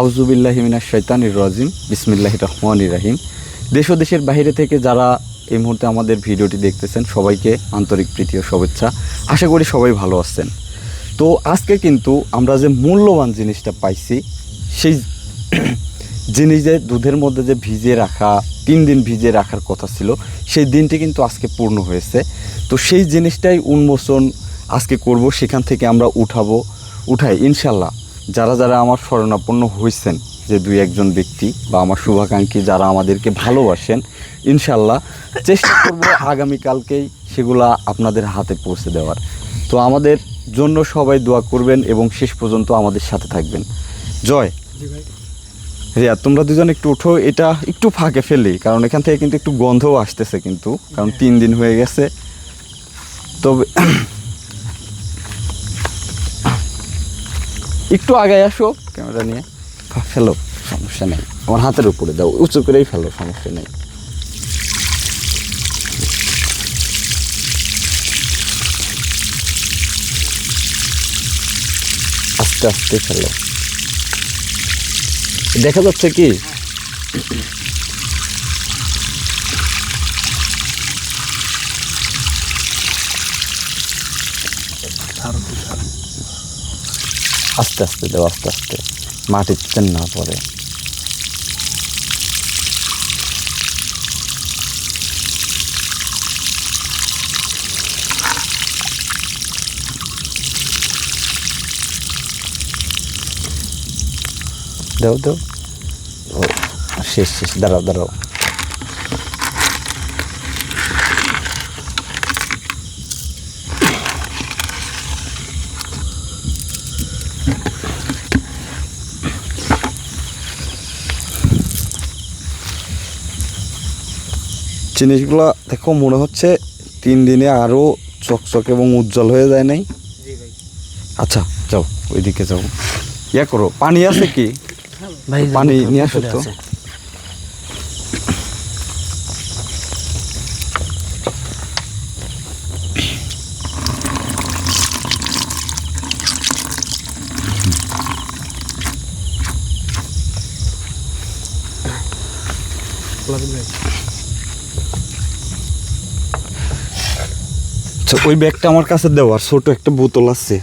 আউজুবিল্লাহিমিনা শৈতানির রাজিম বিসমিল্লাহ রহমান রাহিম। দেশ ও দেশের বাইরে থেকে যারা এই মুহূর্তে আমাদের ভিডিওটি দেখতেছেন, সবাইকে আন্তরিক প্রীতি ও শুভেচ্ছা। আশা করি সবাই ভালো আছেন। তো আজকে কিন্তু আমরা যে মূল্যবান জিনিসটা পাইছি, সেই জিনিস যে দুধের মধ্যে যে ভিজিয়ে রাখা, তিন দিন ভিজিয়ে রাখার কথা ছিল, সেই দিনটি কিন্তু আজকে পূর্ণ হয়েছে। তো সেই জিনিসটাই উন্মোচন আজকে করব, সেখান থেকে আমরা উঠাবো, উঠাই ইনশাল্লাহ যারা যারা আমার শরণাপন্ন হয়েছেন, যে দুই একজন ব্যক্তি বা আমার শুভাকাঙ্ক্ষী যারা আমাদেরকে ভালোবাসেন ইনশাল্লাহ চেষ্টা করব আগামীকালকেই সেগুলা আপনাদের হাতে পৌঁছে দেওয়ার। তো আমাদের জন্য সবাই দোয়া করবেন এবং শেষ পর্যন্ত আমাদের সাথে থাকবেন। জয়। রিয়া, তোমরা দুজন একটু উঠো, এটা একটু ফাঁকে ফেলি, কারণ এখান থেকে কিন্তু একটু গন্ধও আসতেছে কিন্তু, কারণ তিন দিন হয়ে গেছে। তবে একটু আগে আসো, ক্যামেরা নিয়ে। ফেলো, সমস্যা নেই। আমার হাতের উপরে দাও, উঁচু করেই ফেলো, সমস্যা নেই। আস্তে আস্তে ফেলো। দেখা যাচ্ছে কি? আস্তে আস্তে দাও আস্তে আস্তে। মাটিতে না পড়ে। দাও দাও। শেষ শেষ দাঁড়াও দাঁড়াও। জিনিসগুলো দেখো মনে হচ্ছে তিন দিনে আরও চকচক এবং উজ্জ্বল হয়ে যায় নাই? আচ্ছা যাও ওইদিকে যাও। ইয়া করো পানি আছে কি? পানি নিয়ে আসো তো। আচ্ছা ওই ব্যাগটা আমার কাছে দেওয়ার ছোট একটা বোতল আছে।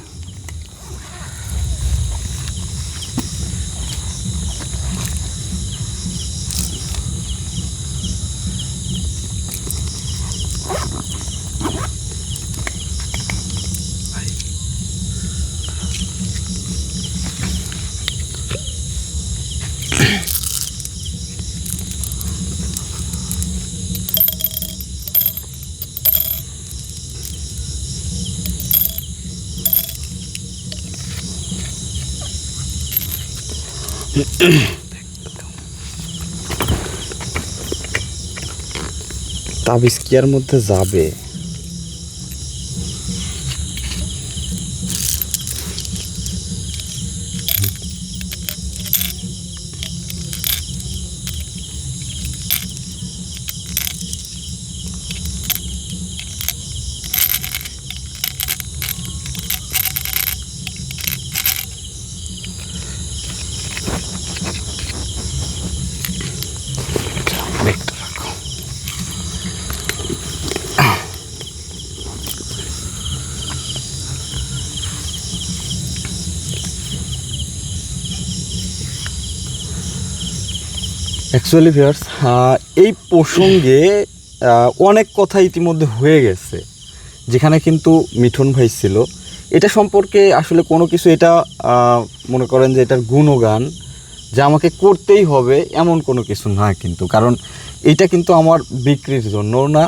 তাবিজ কি মধ্যে যাবে? অ্যাকচুয়ালি ভিউয়ার্স এই প্রসঙ্গে অনেক কথা ইতিমধ্যে হয়ে গেছে, যেখানে কিন্তু মিঠুন ভাই ছিল। এটা সম্পর্কে আসলে কোনো কিছু এটা মনে করেন যে এটার গুণগান, যে আমাকে করতেই হবে, এমন কোনো কিছু না কিন্তু। কারণ এটা কিন্তু আমার বিক্রির জন্য না,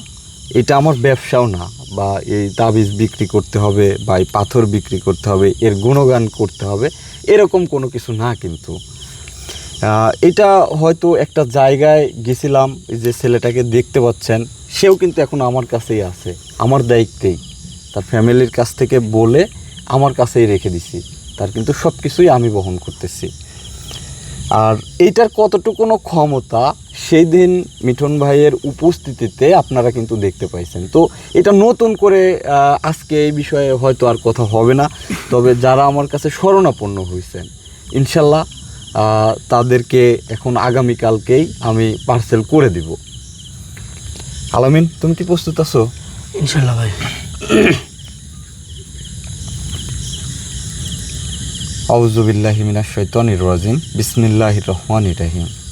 এটা আমার ব্যবসাও না, বা এই তাবিজ বিক্রি করতে হবে, বা এই পাথর বিক্রি করতে হবে, এর গুণগান করতে হবে, এরকম কোনো কিছু না কিন্তু। এটা হয়তো একটা জায়গায় গেছিলাম যে ছেলেটাকে দেখতে পাচ্ছেন, সেও কিন্তু এখন আমার কাছেই আছে, আমার দায়িত্বেই। তার ফ্যামিলির কাছ থেকে বলে আমার কাছেই রেখে দিছি, তার কিন্তু সব কিছুই আমি বহন করতেছি। আর এইটার কতটুকুনো ক্ষমতা, সেই দিন মিঠুন ভাইয়ের উপস্থিতিতে আপনারা কিন্তু দেখতে পাইছেন। তো এটা নতুন করে আজকে এই বিষয়ে হয়তো আর কথা হবে না, তবে যারা আমার কাছে শরণাপন্ন হয়েছেন ইনশাল্লাহ তাদেরকে এখন আগামীকালকেই আমি পার্সেল করে দিব। আলামিন তুমি কি প্রস্তুত আছো? ইনশাল্লাহ ভাই। আউজুবিল্লাহিমিনা মিনাশ শাইতানির রাজিম। বিসমিল্লাহির রহমানির রহিম।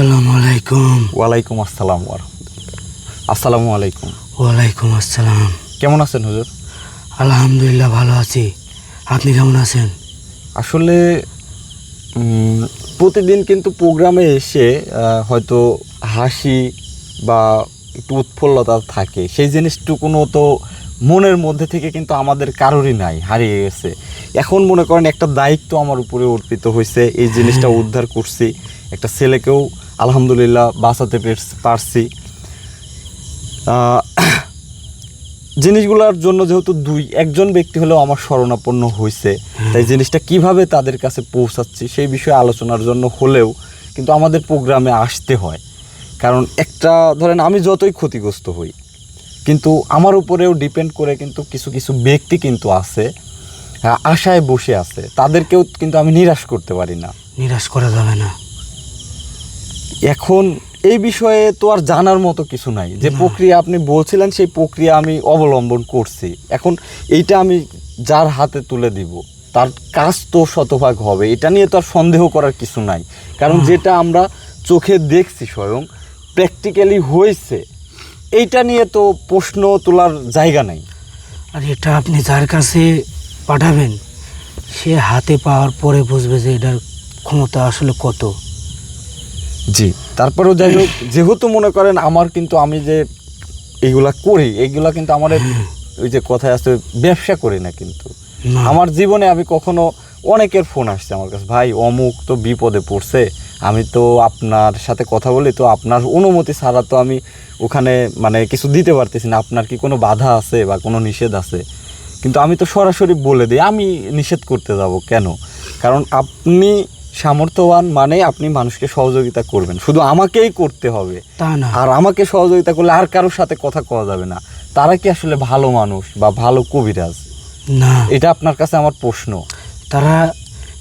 আসসালামু আলাইকুম। ওয়ালাইকুম আসসালাম আসসালামু আলাইকুম। ওয়ালাইকুম আসসালাম। কেমন আছেন হুজুর? আলহামদুলিল্লাহ ভালো আছি। আপনি কেমন আছেন? আসলে প্রতিদিন কিন্তু প্রোগ্রামে এসে হয়তো হাসি বা একটু উৎফুল্লতা থাকে। সেই জিনিসটুকুনও তো মনের মধ্যে থেকে কিন্তু আমাদের কারোরই নাই হারিয়ে গেছে। এখন মনে করেন একটা দায়িত্ব আমার উপরে অর্পিত হয়েছে এই জিনিসটা উদ্ধার করছি। একটা ছেলেকেও আলহামদুলিল্লাহ বাঁচাতে পারছি। জিনিসগুলোর জন্য যেহেতু দুই একজন ব্যক্তি হলেও আমার শরণাপন্ন হয়েছে তাই জিনিসটা কীভাবে তাদের কাছে পৌঁছাচ্ছি সেই বিষয়ে আলোচনার জন্য হলেও কিন্তু আমাদের প্রোগ্রামে আসতে হয়। কারণ একটা ধরেন আমি যতই ক্ষতিগ্রস্ত হই কিন্তু আমার উপরেও ডিপেন্ড করে কিন্তু কিছু কিছু ব্যক্তি কিন্তু আছে আশায় বসে আছে। তাদেরকেও কিন্তু আমি নিরাশ করতে পারি না। নিরাশ করা যাবে না। এখন এই বিষয়ে তো আর জানার মতো কিছু নাই। যে প্রক্রিয়া আপনি বলছিলেন সেই প্রক্রিয়া আমি অবলম্বন করছি। এখন এইটা আমি যার হাতে তুলে দিব তার কাজ তো শতভাগ হবে এটা নিয়ে তো আর সন্দেহ করার কিছু নাই। কারণ যেটা আমরা চোখে দেখছি স্বয়ং প্র্যাকটিক্যালি হয়েছে এইটা নিয়ে তো প্রশ্ন তোলার জায়গা নাই। আর এটা আপনি যার কাছে পাঠাবেন সে হাতে পাওয়ার পরে বুঝবে যে এটার ক্ষমতা আসলে কত। জি। তারপরেও যাই হোক যেহেতু মনে করেন আমার কিন্তু আমি যে এইগুলা করি এইগুলা কিন্তু আমার ওই যে কথায় আছে ব্যবসা করি না কিন্তু। আমার জীবনে আমি কখনো অনেকের ফোন আসছে আমার কাছে ভাই অমুক তো বিপদে পড়ছে আমি তো আপনার সাথে কথা বলি তো আপনার অনুমতি ছাড়া তো আমি ওখানে মানে কিছু দিতে পারতেছি না আপনার কি কোনো বাধা আছে বা কোনো নিষেধ আছে? কিন্তু আমি তো সরাসরি বলে দিই আমি নিষেধ করতে যাব কেন? কারণ আপনি সামর্থ্যবান মানে আপনি মানুষকে সহযোগিতা করবেন। শুধু আমাকেই করতে হবে। তা না। আর আমাকে সহযোগিতা করলে আর কারোর সাথে কথা কওয়া যাবে না। তারা কি আসলে ভালো মানুষ বা ভালো কবিরাজ? না। এটা আপনার কাছে আমার প্রশ্ন। তারা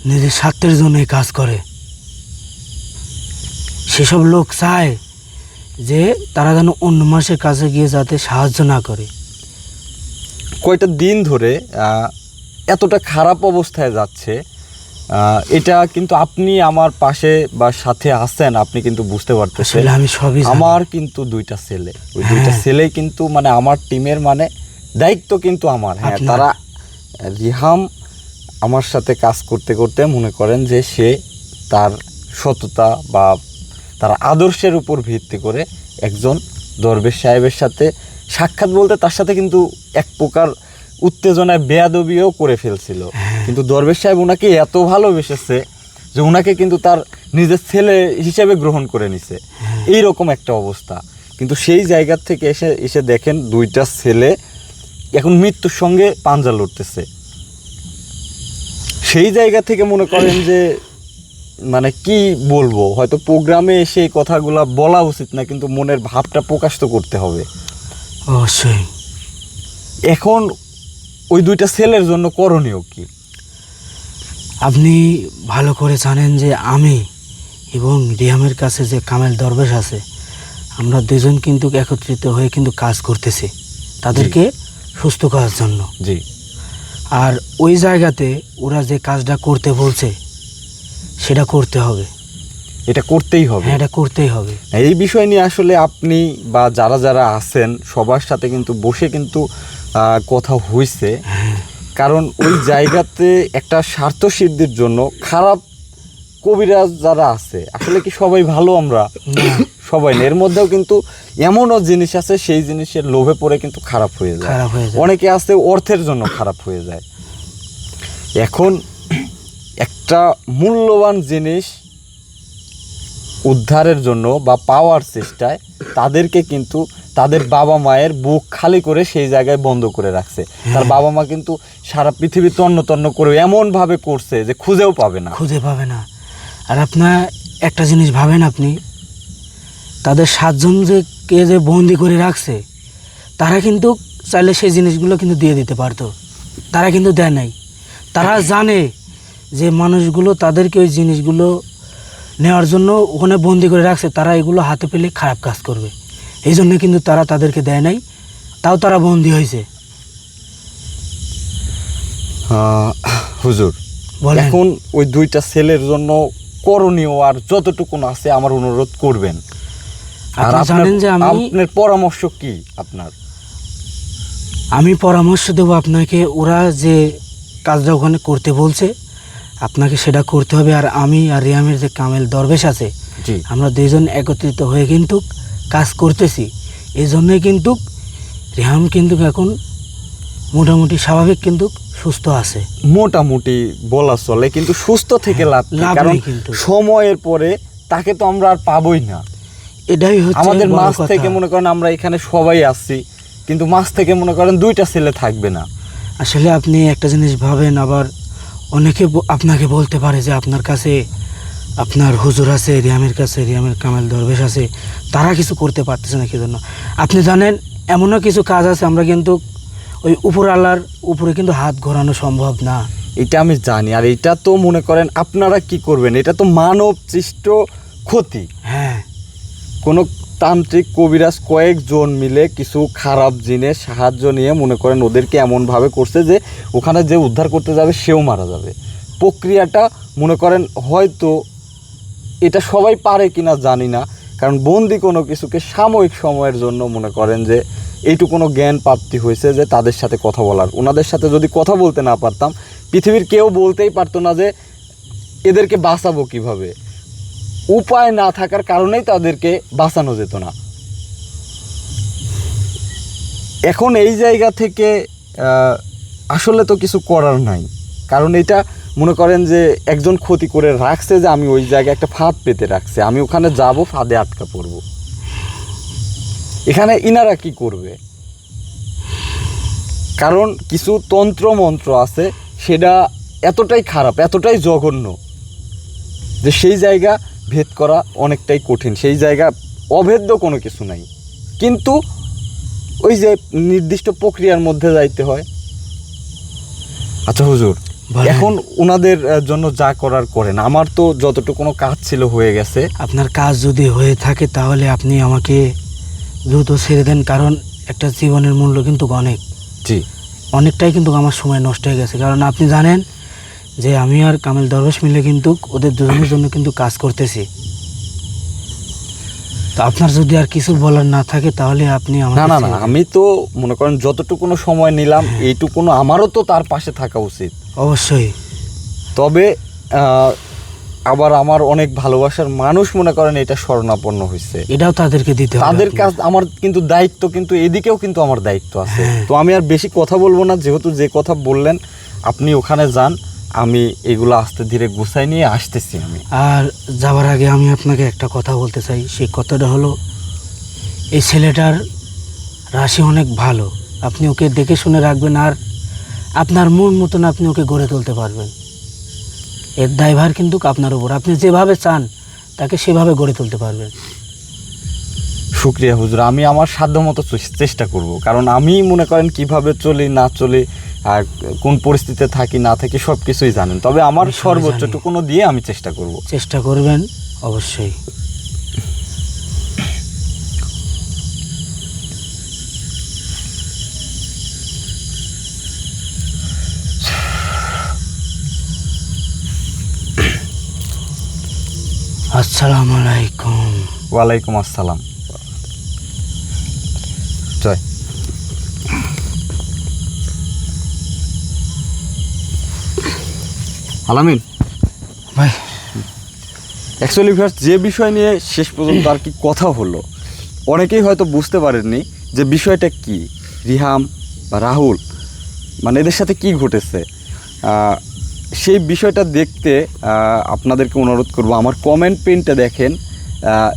নিজের স্বার্থের জন্যই কাজ করে। সেসব লোক চায় যে তারা যেন অন্য মানুষের কাছে গিয়ে যাতে সাহায্য না করে। কয়টা দিন ধরে এতটা খারাপ অবস্থায় যাচ্ছে এটা কিন্তু আপনি আমার পাশে বা সাথে আছেন আপনি কিন্তু বুঝতে পারতেছেন। আমি সবই আমার কিন্তু দুইটা ছেলে। ওই দুইটা হ্যাঁ। ছেলেই কিন্তু মানে আমার টিমের মানে দায়িত্ব কিন্তু আমার। হ্যাঁ তারা রিহাম আমার সাথে কাজ করতে করতে মনে করেন যে সে তার সততা বা তার আদর্শের উপর ভিত্তি করে একজন দরবেশ সাহেবের সাথে সাক্ষাৎ বলতে তার সাথে কিন্তু এক প্রকার উত্তেজনায় বেয়াদবিও করে ফেলছিল। হ্যাঁ। কিন্তু দরবেশ সাহেব ওনাকে এত ভালোবেসেছে যে ওনাকে কিন্তু তার নিজের ছেলে হিসেবে গ্রহণ করে নিছে। এই রকম একটা অবস্থা। কিন্তু সেই জায়গা থেকে এসে এসে দেখেন দুইটা ছেলে এখন মৃত্যুর সঙ্গে পাঞ্জা লড়তেছে। সেই জায়গা থেকে মনে করেন যে মানে কি বলব? হয়তো প্রোগ্রামে এসে এই কথাগুলো বলা উচিত না কিন্তু মনের ভাবটা প্রকাশ তো করতে হবে। অবশ্যই। এখন ওই দুইটা ছেলের জন্য করণীয় কি? আপনি ভালো করে জানেন যে আমি এবং রিয়ামের কাছে যে কামেল দরবেশ আছে আমরা দুজন কিন্তু একত্রিত হয়ে কিন্তু কাজ করতেছি তাদেরকে সুস্থ করার জন্য। জি। আর ওই জায়গাতে ওরা যে কাজটা করতে বলছে সেটা করতে হবে। এটা করতেই হবে। হ্যাঁ এটা করতেই হবে। এই বিষয় নিয়ে আসলে আপনি বা যারা যারা আছেন সবার সাথে কিন্তু বসে কিন্তু কথা হয়েছে হ্যাঁ। কারণ ওই জায়গাতে একটা স্বার্থ সিদ্ধির জন্য খারাপ কবিরাজ যারা আছে আসলে কি সবাই ভালো আমরা? সবাই এর মধ্যেও কিন্তু এমনও জিনিস আছে সেই জিনিসের লোভে পড়ে কিন্তু খারাপ হয়ে যায়। খারাপ হয়ে যায়। অনেকে আছে অর্থের জন্য খারাপ হয়ে যায়। এখন একটা মূল্যবান জিনিস উদ্ধারের জন্য বা পাওয়ার চেষ্টায় তাদেরকে কিন্তু তাদের বাবা মায়ের বুক খালি করে সেই জায়গায় বন্ধ করে রাখছে। তার বাবা মা কিন্তু সারা পৃথিবী তন্ন তন্ন করে এমন ভাবে করছে যে খুঁজেও পাবে না। খুঁজে পাবে না। আর আপনার একটা জিনিস ভাবেন আপনি তাদের সাতজন যে কে যে বন্দি করে রাখছে তারা কিন্তু চাইলে সেই জিনিসগুলো কিন্তু দিয়ে দিতে পারতো। তারা কিন্তু দেয় নাই। তারা জানে যে মানুষগুলো তাদেরকে ওই জিনিসগুলো নেওয়ার জন্য ওখানে বন্দি করে রাখছে তারা এগুলো হাতে পেলে খারাপ কাজ করবে। এই জন্য কিন্তু তারা তাদেরকে দেয় নাই তাও তারা বন্দি হয়েছে। হুজুর এখন ওই দুইটা ছেলের জন্য করণীয় আর যতটুকু আছে আমার অনুরোধ করবেন। আর জানেন যে আপনার পরামর্শ কি আপনার? আমি পরামর্শ দেবো আপনাকে ওরা যে কাজটা ওখানে করতে বলছে আপনাকে সেটা করতে হবে আর আমি আর রিয়ামের যে কামেল দরবেশ আছে জি আমরা দুইজন একত্রিত হয়ে কিন্তু কাজ করতেছি এই জন্যই কিন্তু রিহাম কিন্তু এখন মোটামুটি স্বাভাবিক কিন্তু সুস্থ আছে মোটামুটি বলা চলে কিন্তু সুস্থ থেকে লাভ কি? লাভ কারণ নেই কিন্তু। সময়ের পরে তাকে তো আমরা আর পাবোই না এটাই হচ্ছে আমাদের বড় মাছ কথা। থেকে মনে করেন আমরা এখানে সবাই আসছি কিন্তু মাছ থেকে মনে করেন দুইটা ছেলে থাকবে না আসলে আপনি একটা জিনিস ভাবেন আবার অনেকে আপনাকে বলতে পারে যে আপনার কাছে আপনার হুজুর আছে রিয়ামের কাছে রিয়ামের কামাল দরবেশ আছে তারা কিছু করতে পারতেছে না কি জন্য আপনি জানেন এমনও কিছু কাজ আছে আমরা কিন্তু ওই উপর আল্লাহর উপরে কিন্তু হাত ঘোরানো সম্ভব না। এটা আমি জানি আর এটা তো মনে করেন আপনারা কি করবেন? এটা তো মানব সৃষ্ট ক্ষতি। হ্যাঁ। কোনো তান্ত্রিক কবিরাজ কয়েকজন মিলে কিছু খারাপ জিনিস সাহায্য নিয়ে মনে করেন ওদেরকে এমনভাবে করছে যে ওখানে যে উদ্ধার করতে যাবে, সেও মারা যাবে। প্রক্রিয়াটা মনে করেন হয়তো এটা সবাই পারে কিনা জানি না, কারণ বন্দি কোনো কিছুকে সাময়িক সময়ের জন্য মনে করেন যে এইটুকুনো জ্ঞান প্রাপ্তি হয়েছে যে তাদের সাথে কথা বলার। ওনাদের সাথে যদি কথা বলতে না পারতাম, পৃথিবীর কেউ বলতেই পারতো না যে এদেরকে বাঁচাবো কীভাবে। উপায় না থাকার কারণেই তাদেরকে বাঁচানো যেত না। এখন এই জায়গা থেকে আসলে তো কিছু করার নাই। কারণ এটা মনে করেন যে একজন ক্ষতি করে রাখছে যে আমি ওই জায়গায় একটা ফাঁদ পেতে রাখছে। আমি ওখানে যাব, ফাঁদে আটকা পড়ব। এখানে ইনারা কি করবে? কারণ কিছু তন্ত্র মন্ত্র আছে, সেটা এতটাই খারাপ, এতটাই জঘন্য, যে সেই জায়গা ভেদ করা অনেকটাই কঠিন। সেই জায়গা অভেদ্য কোনো কিছু নাই। কিন্তু ওই যে নির্দিষ্ট প্রক্রিয়ার মধ্যে যাইতে হয়। আচ্ছা হুজুর এখন ওনাদের জন্য যা করার করেন। আমার তো যতটুকু কাজ ছিল হয়ে গেছে। আপনার কাজ যদি হয়ে থাকে তাহলে আপনি আমাকে দ্রুত ছেড়ে দেন কারণ একটা জীবনের মূল্য কিন্তু অনেক। জি। অনেকটাই কিন্তু আমার সময় নষ্ট হয়ে গেছে। কারণ আপনি জানেন যে আমি আর কামেল দরবেশ মিলে কিন্তু ওদের দুজনের জন্য কিন্তু কাজ করতেছি। তো আপনার যদি আর কিছু বলার না থাকে তাহলে আপনি না না না আমি তো মনে করেন যতটুকুনো সময় নিলাম এইটুকুনো আমারও তো তার পাশে থাকা উচিত। অবশ্যই। তবে আহ, আবার আমার অনেক ভালোবাসার মানুষ মনে করেন এটা শরণাপন্ন হয়েছে এটাও তাদেরকে দিতে হবে তাদের। কাজ আমার কিন্তু দায়িত্ব কিন্তু এদিকেও কিন্তু আমার দায়িত্ব আছে। হ্যাঁ। তো আমি আর বেশি কথা বলব না যেহেতু যে কথা বললেন আপনি ওখানে যান। আমি এগুলো আস্তে ধীরে গুছাই নিয়ে আসতেছি আমি। আর যাওয়ার আগে আমি আপনাকে একটা কথা বলতে চাই সেই কথাটা হলো এই ছেলেটার রাশি অনেক ভালো। আপনি ওকে দেখে শুনে রাখবেন আর আপনার মন মতন আপনি ওকে গড়ে তুলতে পারবেন। এর দায়ভার কিন্তু আপনার উপর। আপনি যেভাবে চান তাকে সেভাবে গড়ে তুলতে পারবেন। শুক্রিয়া হুজুর আমি আমার সাধ্যমতো চেষ্টা করব। কারণ আমি মনে করেন কীভাবে চলি না চলি আর কোন পরিস্থিতিতে থাকি না থাকি সব কিছুই জানেন। তবে আমার আমি সর্বোচ্চটুকুনো দিয়ে আমি চেষ্টা করব। চেষ্টা করবেন অবশ্যই। আসসালামু আলাইকুম। ওয়ালাইকুম আসসালাম। আলামিন। ভাই অ্যাকচুয়ালি ভিউয়ার্স যে বিষয় নিয়ে শেষ পর্যন্ত আর কি কথা হলো, অনেকেই হয়তো বুঝতে পারেননি যে বিষয়টা কি। রিহাম বা রাহুল মানে এদের সাথে কি ঘটেছে? সেই বিষয়টা দেখতে আপনাদেরকে অনুরোধ করব, আমার কমেন্ট পেনটা দেখেন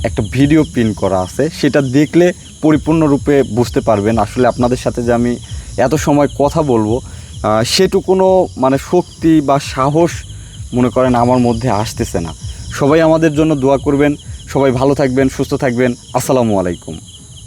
একটা ভিডিও প্রিন্ট করা আছে। সেটা দেখলে পরিপূর্ণরূপে বুঝতে পারবেন আসলে আপনাদের সাথে যে আমি এত সময় কথা বলব। সেটুকুনো মানে শক্তি বা সাহস মনে করেন আমার মধ্যে আসতেছে না। সবাই আমাদের জন্য দোয়া করবেন, সবাই ভালো থাকবেন, সুস্থ থাকবেন। আসসালামু আলাইকুম।